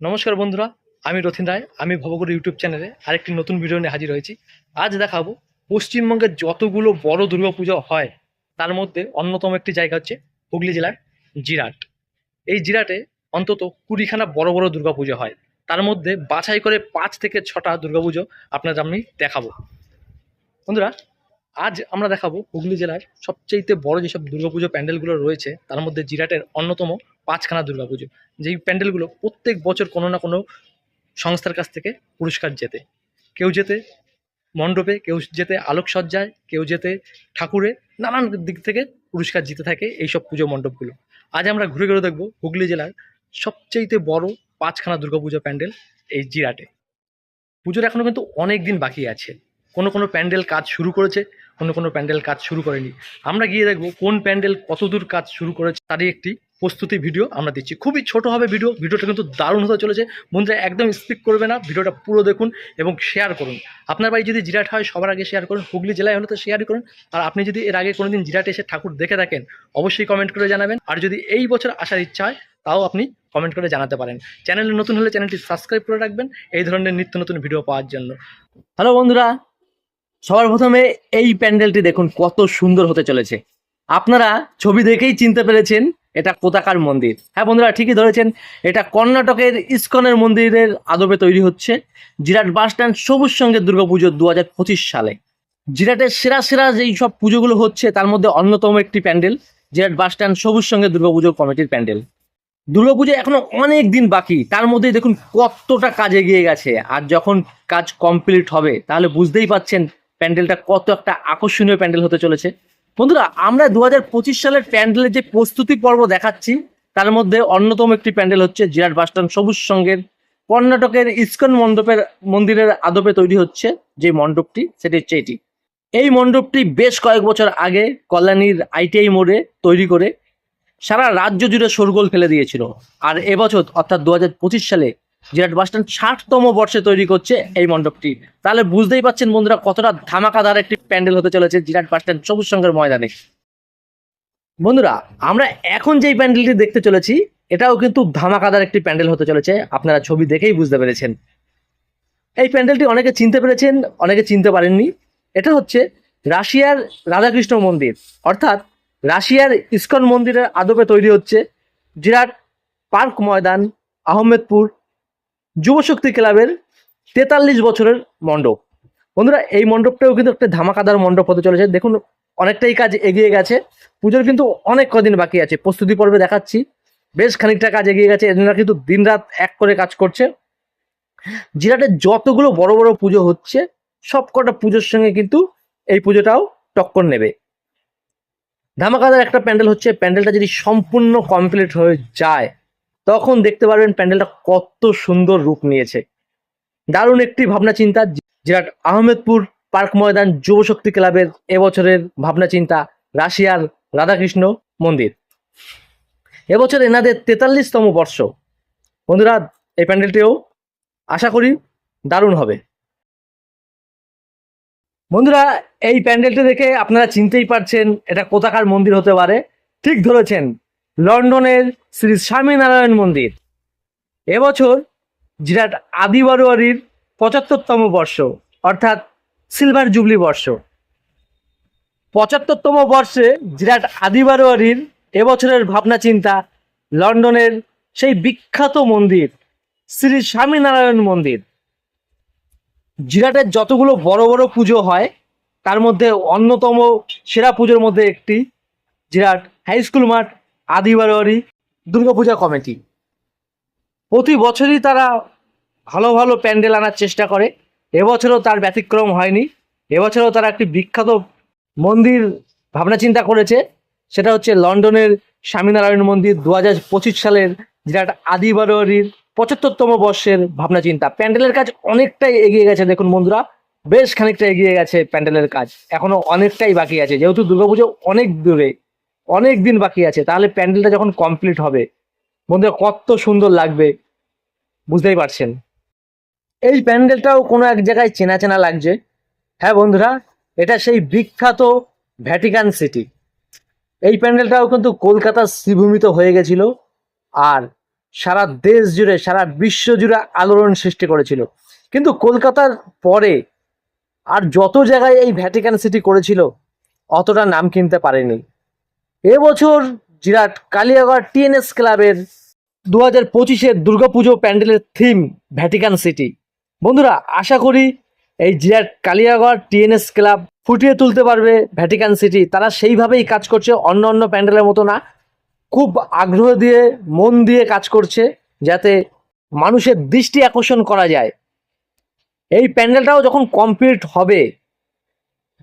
নমস্কার বন্ধুরা, আমি রথিন রায়। আমি ভবগুরু ইউটিউব চ্যানেলে আরেকটি নতুন ভিডিও নিয়ে হাজির হয়েছি। আজ দেখাবো পশ্চিমবঙ্গের যতগুলো বড় দুর্গাপুজো হয়, তার মধ্যে অন্যতম একটি জায়গা হচ্ছে হুগলি জেলার জিরাট। এই জিরাটে অন্তত কুড়িখানা বড় বড় দুর্গাপুজো হয়। তার মধ্যে বাছাই করে পাঁচ থেকে ছটা দুর্গাপুজো আপনাদের আমি দেখাবো। বন্ধুরা আজ আমরা দেখাবো হুগলি জেলার সবচেয়ে বড় যেসব দুর্গাপুজো প্যান্ডেলগুলো রয়েছে, তার মধ্যে জিরাটের অন্যতম পাঁচখানা দুর্গাপুজো। যেই প্যান্ডেলগুলো প্রত্যেক বছর কোনো না কোনো সংস্থার কাছ থেকে পুরস্কার জেতে। কেউ যেতে মণ্ডপে, কেউ যেতে আলোকসজ্জায়, কেউ যেতে ঠাকুরে, নানান দিক থেকে পুরস্কার জিতে থাকে এইসব পুজো মণ্ডপগুলো। আজ আমরা ঘুরে ঘুরে দেখব হুগলি জেলার সবচাইতে বড় পাঁচখানা দুর্গাপুজো প্যান্ডেল এই জিরাটে। পুজোর এখনও কিন্তু অনেক দিন বাকি আছে। কোনো কোনো প্যান্ডেল কাজ শুরু করেছে কোনো কোনো প্যান্ডেল কাজ শুরু করেনি। আমরা গিয়ে দেখব কোন প্যান্ডেল কতদূর কাজ শুরু করেছে তারই একটি প্রস্তুতি ভিডিও আমরা দিচ্ছি। খুবই ছোট হবে ভিডিও, ভিডিওটা কিন্তু দারুণ হতে চলেছে। বন্ধুরা একদম স্পিক করবে না, ভিডিওটা পুরো দেখুন এবং শেয়ার করুন। আপনার বাড়ি যদি জিরাট হয়, সবার আগে শেয়ার করুন, হুগলি জেলায় হলে তো শেয়ারই করুন। আর আপনি যদি এর আগে কোনোদিন জিরাট এসে ঠাকুর দেখে থাকেন, অবশ্যই কমেন্ট করে জানাবেন। আর যদি এই বছর আসার ইচ্ছা হয়, তাও আপনি কমেন্ট করে জানাতে পারেন। চ্যানেলে নতুন হলে চ্যানেলটি সাবস্ক্রাইব করে রাখবেন, এই ধরনের নিত্য নতুন ভিডিও পাওয়ার জন্য। হ্যালো বন্ধুরা সবার প্রথমে এই প্যান্ডেলটি দেখুন, কত সুন্দর হতে চলেছে। আপনারা ছবি দেখেই চিনতে পেরেছেন এটা কোথাকার মন্দির। হ্যাঁ বন্ধুরা, ঠিকই ধরেছেন, এটা কর্ণাটকের ইস্কনের মন্দিরের আদবে তৈরি হচ্ছে। জিরাট বাস স্ট্যান্ড সবুজ সঙ্গে দুর্গাপুজো দু হাজার পঁচিশ সালে। জিরাটের সেরা সেরা যেই সব পুজোগুলো হচ্ছে, তার মধ্যে অন্যতম একটি প্যান্ডেল, জিরাট বাস স্ট্যান্ড সবুজ সঙ্গে দুর্গাপুজো কমিটির প্যান্ডেল। দুর্গাপুজো এখনও অনেক দিন বাকি, তার মধ্যে দেখুন কতটা কাজ এগিয়ে গেছে। আর যখন কাজ কমপ্লিট হবে, তাহলে বুঝতেই পাচ্ছেন প্যান্ডেলটা কত একটা আকর্ষণীয় প্যান্ডেল হতে চলেছে। বন্ধুরা, আমরা দু হাজার পঁচিশ সালের প্যান্ডেলের যে প্রস্তুতি পর্ব দেখাচ্ছি, তার মধ্যে অন্যতম একটি প্যান্ডেল হচ্ছে জিরাট বাসস্ট্যান্ড সবুজ সঙ্গের কর্ণাটকের ইস্কন মণ্ডপের মন্দিরের আদবে তৈরি হচ্ছে যে মণ্ডপটি, সেটি হচ্ছে এটি। এই মণ্ডপটি বেশ কয়েক বছর আগে কল্যাণীর আইটিআই মোড়ে তৈরি করে সারা রাজ্য জুড়ে শোরগোল ফেলে দিয়েছিল। আর এবছর, অর্থাৎ দু হাজার পঁচিশ সালে জিরাট বাসস্ট্যান্ড ষাটতম বর্ষে তৈরি করছে এই মণ্ডপটি। তাহলে বুঝতেই পাচ্ছেন বন্ধুরা কতটা ধামাকাদার একটি প্যান্ডেল হতে চলেছে জিরাট বাসস্ট্যান্ড সবুজ সঙ্গের ময়দানে। বন্ধুরা, আমরা এখন যেই প্যান্ডেলটি দেখতে চলেছি, এটাও কিন্তু ধামাকাদার একটি প্যান্ডেল হতে চলেছে। আপনারা ছবি দেখেই বুঝতে পেরেছেন। এই প্যান্ডেলটি অনেকে চিনতে পেরেছেন, অনেকে চিনতে পারেননি। এটা হচ্ছে রাশিয়ার রাধাকৃষ্ণ মন্দির। অর্থাৎ রাশিয়ার ইস্কন মন্দিরের আদবে তৈরি হচ্ছে জিরাট পার্ক ময়দান, আহমেদপুর যুবশক্তি ক্লাবের তেতাল্লিশ বছরের মণ্ডপ। বন্ধুরা, এই মণ্ডপটাও কিন্তু একটা ধামাকাদার মণ্ডপ হতে চলেছে। দেখুন, অনেকটাই কাজ এগিয়ে গেছে। পুজোর কিন্তু অনেক কদিন বাকি আছে। প্রস্তুতি পর্বে দেখাচ্ছি। বেশ খানিকটা কাজ এগিয়ে গেছে। এনারা কিন্তু দিনরাত এক করে কাজ করছে। জিরাটে যতগুলো বড় বড় পুজো হচ্ছে সব কটা পুজোর সঙ্গে কিন্তু এই পুজোটাও টক্কর নেবে। ধামাকাদার একটা প্যান্ডেল হচ্ছে, প্যান্ডেলটা যদি সম্পূর্ণ কমপ্লিট হয়ে যায় তখন দেখতে পারবেন প্যান্ডেলটা কত সুন্দর রূপ নিয়েছে। দারুণ একটি ভাবনা চিন্তা, যেটা আহমেদপুর পার্ক ময়দান যুবশক্তি ক্লাবের এবছরের ভাবনা চিন্তা, রাশিয়ার রাধাকৃষ্ণ মন্দির। এবছর এনাদের তেতাল্লিশতম বর্ষ। বন্ধুরা, এই প্যান্ডেলটিও আশা করি দারুণ হবে। বন্ধুরা, এই প্যান্ডেলটি দেখে আপনারা চিনতেই পারছেন এটা কোথাকার মন্দির হতে পারে। ঠিক ধরেছেন লন্ডনের শ্রী স্বামীনারায়ণ মন্দির। এবছর জিরাট আদি বারোয়ারির পঁচাত্তরতম বর্ষ, অর্থাৎ সিলভার জুবলি বর্ষ। পঁচাত্তরতম বর্ষে জিরাট আদি বারোয়ারির এবছরের ভাবনা চিন্তা লন্ডনের সেই বিখ্যাত মন্দির, শ্রী স্বামীনারায়ণ মন্দির। জিরাটের যতগুলো বড় বড় পুজো হয়, তার মধ্যে অন্যতম সেরা পুজোর মধ্যে একটি জিরাট হাই স্কুল মাঠ আদি বারোয়ারি দুর্গাপূজা কমিটি। প্রতি বছরই তারা ভালো ভালো প্যান্ডেল আনার চেষ্টা করে। এবছরও তার ব্যতিক্রম হয়নি। এবছরও তারা একটি বিখ্যাত মন্দির ভাবনা চিন্তা করেছে। সেটা হচ্ছে লন্ডনের স্বামীনারায়ণ মন্দির দু হাজার পঁচিশ সালের যেটা আদি বারোয়ারির পঁচাত্তরতম বর্ষের ভাবনা চিন্তা। প্যান্ডেলের কাজ অনেকটাই এগিয়ে গেছে, দেখুন বন্ধুরা, বেশ খানিকটা এগিয়ে গেছে প্যান্ডেলের কাজ। এখনও অনেকটাই বাকি আছে, যেহেতু দুর্গাপুজো অনেক দূরে। অনেক দিন বাকি আছে, তাহলে প্যান্ডেলটা যখন কমপ্লিট হবে, বন্ধুরা কত সুন্দর লাগবে, বুঝতেই পারছেন। এই প্যান্ডেলটাও কোনো এক জায়গায় চেনা চেনা লাগছে। হ্যাঁ বন্ধুরা, এটা সেই বিখ্যাত ভ্যাটিকান সিটি এই প্যান্ডেলটাও কিন্তু কলকাতার শ্রীভূমিত হয়ে গেছিল আর সারা দেশ জুড়ে, সারা বিশ্ব জুড়ে আলোড়ন সৃষ্টি করেছিল। কিন্তু কলকাতার পরে আর যত জায়গায় এই ভ্যাটিকান সিটি করেছিল, অতটা নাম কিনতে পারেনি। এবছর জিরাট কালিয়াগড় টিএনএস ক্লাবের দু হাজার পঁচিশের দুর্গাপুজো প্যান্ডেলের থিম ভ্যাটিকান সিটি বন্ধুরা, আশা করি এই জিরাট কালিয়াগড় টিএনএস ক্লাব ফুটিয়ে তুলতে পারবে ভ্যাটিকান সিটি তারা সেইভাবেই কাজ করছে, অন্য অন্য প্যান্ডেলের মতো না। খুব আগ্রহ দিয়ে, মন দিয়ে কাজ করছে, যাতে মানুষের দৃষ্টি আকর্ষণ করা যায়। এই প্যান্ডেলটাও যখন কমপ্লিট হবে,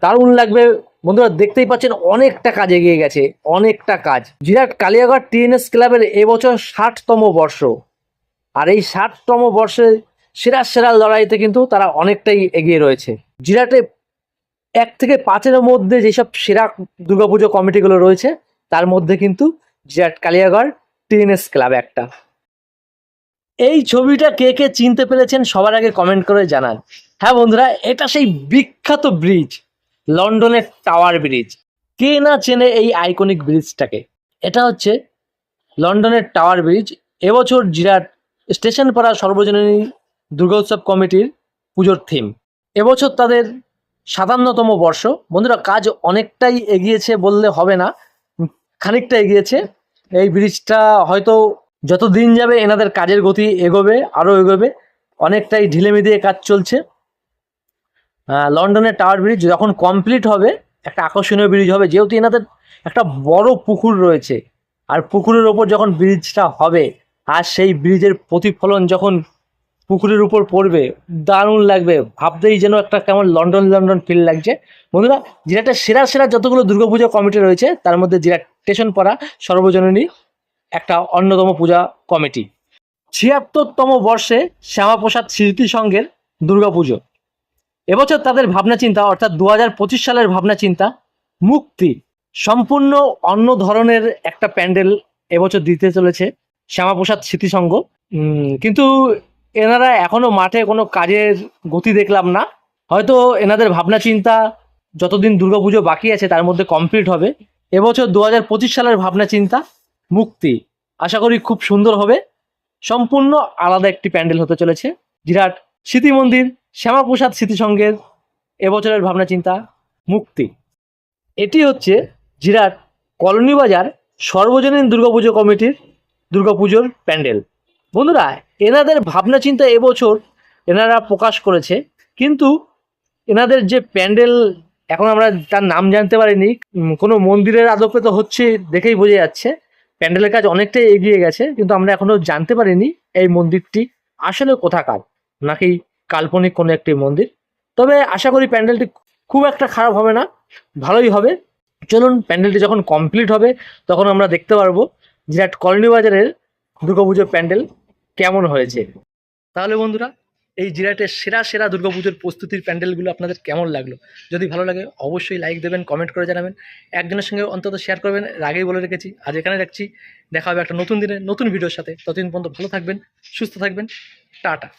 দারুণ লাগবে বন্ধুরা, দেখতেই পাচ্ছেন অনেকটা কাজ এগিয়ে গেছে, অনেকটা কাজ। জিরাট কালিয়াগড় টিএনএস ক্লাবের এবছর ষাটতম বর্ষ। আর এই ষাটতম বর্ষে সেরা সেরা লড়াইতে কিন্তু তারা অনেকটাই এগিয়ে রয়েছে। জিরাটে এক থেকে পাঁচের মধ্যে যেসব সেরা দুর্গাপুজো কমিটিগুলো রয়েছে, তার মধ্যে কিন্তু জিরাট কালিয়াগড় টিএনএস ক্লাব একটা। এই ছবিটা কে কে চিনতে পেরেছেন সবার আগে কমেন্ট করে জানান। হ্যাঁ বন্ধুরা, এটা সেই বিখ্যাত ব্রিজ। লন্ডনের টাওয়ার ব্রিজ। কে না চেনে এই আইকনিক ব্রিজটাকে এটা হচ্ছে লন্ডনের টাওয়ার ব্রিজ। এবছর জিরাট স্টেশন পাড়া সর্বজনীন দুর্গোৎসব কমিটির পুজোর থিম এবছর তাদের সাতান্নতম বর্ষ। বন্ধুরা, কাজ অনেকটাই এগিয়েছে বললে হবে না। খানিকটা এগিয়েছে। এই ব্রিজটা হয়তো যত দিন যাবে এনাদের কাজের গতি এগোবে, আরও এগোবে। অনেকটাই ঢিলেমিদিয়ে কাজ চলছে। লন্ডনের টাওয়ার ব্রিজ যখন কমপ্লিট হবে, একটা আকর্ষণীয় ব্রিজ হবে, যেহেতু এনাদের একটা বড় পুকুর রয়েছে, আর পুকুরের ওপর যখন ব্রিজটা হবে, আর সেই ব্রিজের প্রতিফলন যখন পুকুরের উপর পড়বে, দারুণ লাগবে, ভাবতেই যেন একটা কেমন লন্ডন লন্ডন ফিল লাগছে। বন্ধুরা যেটা সেরা সেরা যতগুলো দুর্গাপূজা কমিটি রয়েছে, তার মধ্যে যেটা স্টেশন পাড়া, সর্বজননী, একটা অন্যতম পূজা কমিটি ছিয়াত্তরতম বর্ষে শ্যামাপ্রসাদ স্মৃতি সংঘের দুর্গাপুজো। এবছর তাদের ভাবনা চিন্তা অর্থাৎ দু হাজার পঁচিশ সালের ভাবনা চিন্তা মুক্তি, সম্পূর্ণ অন্য ধরনের একটা প্যান্ডেল এবছর দিতে চলেছে শ্যামাপ্রসাদ স্মৃতি সংঘ কিন্তু এনারা এখনও মাঠে কোনো কাজের গতি দেখলাম না। হয়তো এনাদের ভাবনা চিন্তা যতদিন দুর্গাপুজো বাকি আছে তার মধ্যে কমপ্লিট হবে। এবছর দু হাজার পঁচিশ সালের ভাবনা চিন্তা মুক্তি, আশা করি খুব সুন্দর হবে। সম্পূর্ণ আলাদা একটি প্যান্ডেল হতে চলেছে। বিরাট স্মৃতি মন্দির শ্যামাপ্রসাদ স্মৃতিসংঘের এবছরের ভাবনা চিন্তা মুক্তি। এটি হচ্ছে জিরাট কলোনি বাজার সর্বজনীন দুর্গাপুজো কমিটির দুর্গাপুজোর প্যান্ডেল। বন্ধুরা, এনাদের ভাবনা চিন্তা এবছর এনারা প্রকাশ করেছে, কিন্তু এনাদের যে প্যান্ডেল, এখন আমরা তার নাম জানতে পারিনি কোনো মন্দিরের আদপে তো হচ্ছে দেখেই বোঝা যাচ্ছে, প্যান্ডেলের কাজ অনেকটাই এগিয়ে গেছে, কিন্তু আমরা এখনও জানতে পারিনি এই মন্দিরটি আসলে কোথাকার, নাকি কাল্পনিক কোনো একটি মন্দির। তবে আশা করি প্যান্ডেলটি খুব একটা খারাপ হবে না, ভালোই হবে। চলুন, প্যান্ডেলটি যখন কমপ্লিট হবে, তখন আমরা দেখতে পারব জিরাট কলোনি বাজারের দুর্গাপুজোর প্যান্ডেল কেমন হয়েছে। তাহলে বন্ধুরা, এই জিরাটের সেরা সেরা দুর্গাপুজোর প্রস্তুতির প্যান্ডেলগুলো আপনাদের কেমন লাগল? যদি ভালো লাগে, অবশ্যই লাইক দেবেন কমেন্ট করে জানাবেন। একজনের সঙ্গে অন্তত শেয়ার করবেন আগেই বলে রেখেছি, আজ এখানে রাখছি। দেখা হবে একটা নতুন দিনে, নতুন ভিডিওর সাথে। ততদিন পর্যন্ত ভালো থাকবেন, সুস্থ থাকবেন। টাটা।